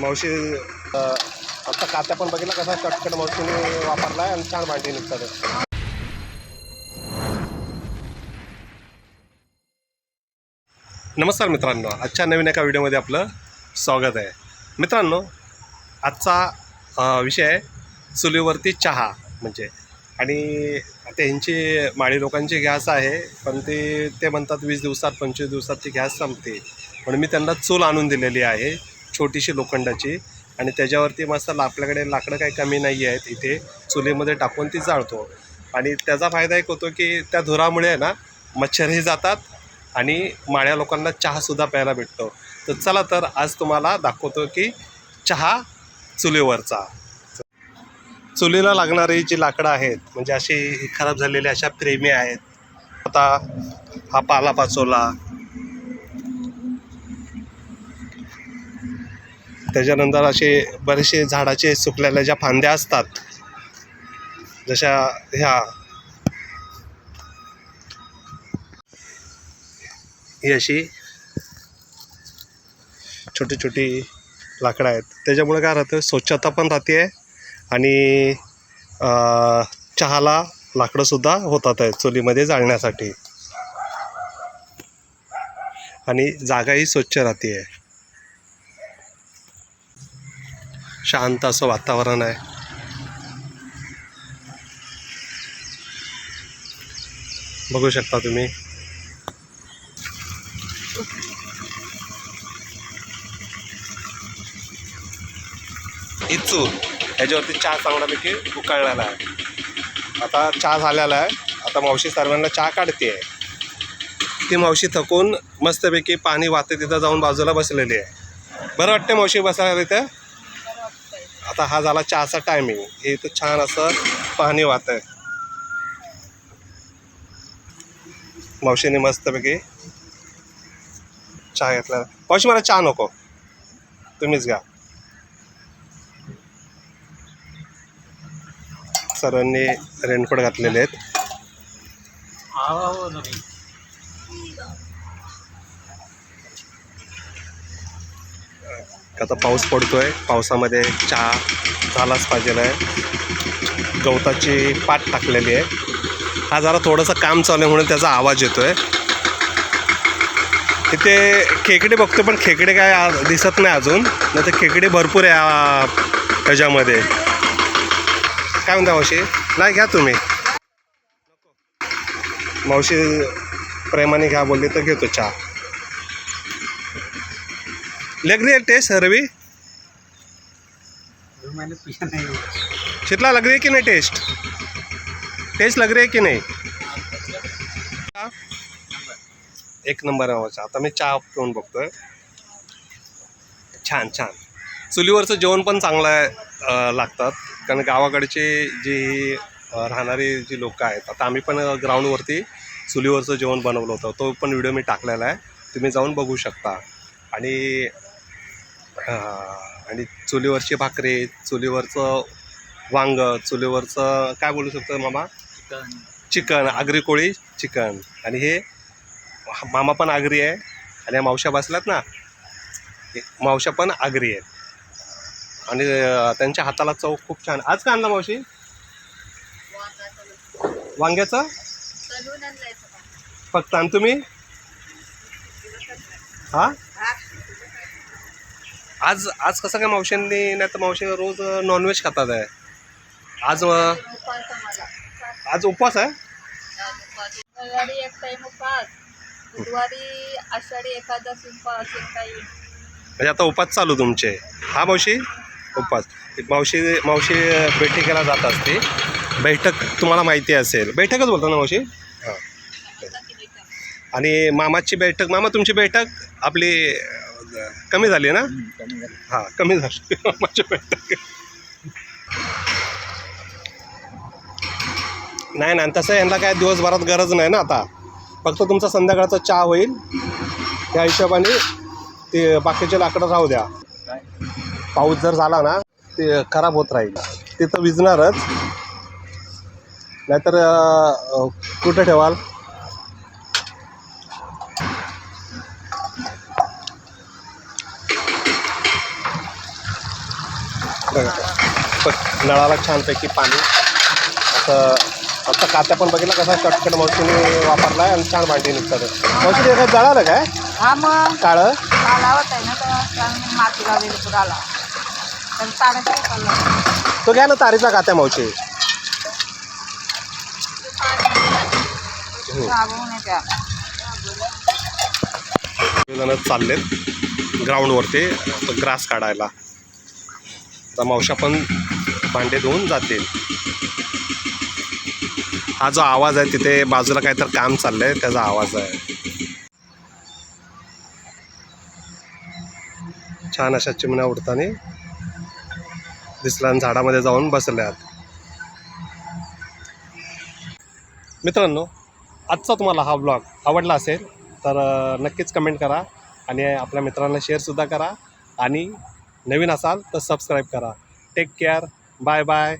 मावशी आता कात्या पण बघितला कसा कटकट मावशीने वापरलाय आणि छान भांडी निघतात. नमस्कार मित्रांनो आजच्या नवीन एका व्हिडिओमध्ये आपलं स्वागत आहे. मित्रांनो आजचा विषय आहे चुलीवरती चहा म्हणजे. आणि आता ह्यांची माळी लोकांची गॅस आहे पण ते ते म्हणतात वीस दिवसात पंचवीस दिवसात ती गॅस संपते. म्हणून मी त्यांना चूल आणून दिलेली आहे छोटीशी लोखंडाची. आणि त्याच्यावरती मस्त आपल्याकडे लाकडं काही कमी नाही आहेत इथे. चुलीमध्ये टाकून ती जाळतो. आणि त्याचा फायदा एक होतो की त्या धुरामुळे आहे ना मच्छरही जातात आणि माळ्या लोकांना चहासुद्धा प्यायला भेटतो. तर चला तर आज तुम्हाला दाखवतो की चहा चुलीवरचा. चुलीला लागणारी जी लाकडं आहेत म्हणजे अशी खराब झालेली अशा प्रेमी आहेत. आता हा पाला पाचोला त्याच्यानंतर असे बरेचसे झाडाचे सुकलेल्या ज्या फांद्या असतात जशा ह्या. ही अशी छोटी छोटी लाकडं आहेत. त्याच्यामुळे काय राहतं स्वच्छता पण राहते आणि चहाला लाकडंसुद्धा होतात आहे चुलीमध्ये जाळण्यासाठी. आणि जागाही स्वच्छ राहते. आहे शांत असं वातावरण आहे. बघू शकता तुम्ही. ही याच्यावरती ह्याच्यावरती चहा चांगल्यापैकी उकळलेला आहे. आता चहा झालेला आहे. आता मावशी सर्वांना चहा काढते आहे ती मावशी थकून मस्तपैकी पाणी वाहते तिथं जाऊन बाजूला बसलेली आहे. बरं वाटते मावशी बसायला तिथं? आता हा झाला चहाचा टायमिंग हे इथं छान असं पाणी वाहत आहे मावशीने मस्तपैकी चहा घेतला. मावशी मला चहा नको. तुम्हीच घ्या. सर्वांनी रेनकोट घातलेले आहेत. आता पाऊस पडतोय. पावसामध्ये चहा झालाच पाहिजे आहे. गवताची पाट टाकलेली आहे. हा जरा थोडंसं काम चालू आहे म्हणून त्याचा आवाज येतोय. इथे खेकडे बघतो पण खेकडे काय दिसत नाही अजून. नाही तर खेकडे भरपूर आहे त्याच्यामध्ये. ह्याच्यामध्ये काय म्हणता मावशी? नाही घ्या तुम्ही. मावशी प्रेमाने घ्या बोलली तर घेतो चहा. लग रही है टेस्ट मैंने पिया नहीं शीतला लग रही है कि नहीं टेस्ट? टेस्ट लग रही है कि नहीं? एक नंबर मावशी. आता मी चहा पिऊन बघतोय। छान छान। चुलीवरचं जेवण पण चांगलं लागतात. कारण गावाकडचे जी राहणारी जी लोक आहेत आता आम्ही पण ग्राउंडवरती चुलीवरचं जेवण बनवलं होतं. तो पण व्हिडिओ मी टाकलेला आहे. तुम्ही जाऊन बघू शकता. आणि अं, आणि चुलीवरची भाकरी चुलीवरचं वांग चुलीवरचं काय बोलू शकतो मामा? चिकन. आगरी कोळी चिकन. आणि हे मामा पण आगरी आहे. आणि या मावश्या बसल्यात ना. हे मावश्या पण आगरी आहेत. आणि त्यांच्या हाताला चव खूप छान. आज का आणला मावशी? वांग्याचं? फक्त आणि तुम्ही? हा? आज आज कसं काय मावशींनी नाही तर मावशी रोज नॉनव्हेज खातात आहे. आज आज उपवास आहे? मंगळवारी एक टाइम उपास बुधवारी आषाढी एकादश उपास एक टाइम म्हणजे आता उपास चालू तुमचे. हा मावशी? उपास. मावशी मावशी बैठकीला जात असते. बैठक तुम्हाला माहिती असेल. बैठकच बोलतो ना मावशी? हां. आणि मामाची बैठक मामा तुमची बैठक आपली कमी झाली ना? हां कमी झाली. बैठक नाही ना तसं यांना काय दिवसभरात गरज नाही ना आता. फक्त तुमचा संध्याकाळचा चहा होईल. त्या हिशोबाने ते बाकीचे लाकडं राहू द्या. पाऊस जर झाला ना ते खराब होत राहील. ते तर विजणारच. नाहीतर कुठं ठेवाल? बघा नळाला छानपैकी पाणी असं आमचा कात्या पण बघितला कसा शॉर्टकट मावशीने वापरला आहे आणि छान भांडी निघतात. ते काय जळालं काय? हा मग. काळं? लावत आहे ना तर चांगली माती लावलेली पुराला तर ताराचा चालला तो घ्या ना तारीचा कात्या मावशी. जण चाललेत ग्राउंडवरती ग्रास काढायला. तर मावशा पण भांडे धुवून जातील. हा जो आवाज आहे तिथे बाजूला काहीतरी काम चाललंय त्याचा आवाज आहे. छान अशा चिमण्या उडताना दिसल्या आणि झाडामध्ये जाऊन बसल्यात. मित्रांनो आजचा तुम्हाला हा ब्लॉग आवडला असेल तर नक्कीच कमेंट करा आणि आपल्या मित्रांना शेअरसुद्धा करा आणि नवीन असाल तर सबस्क्राईब करा. Take care bye bye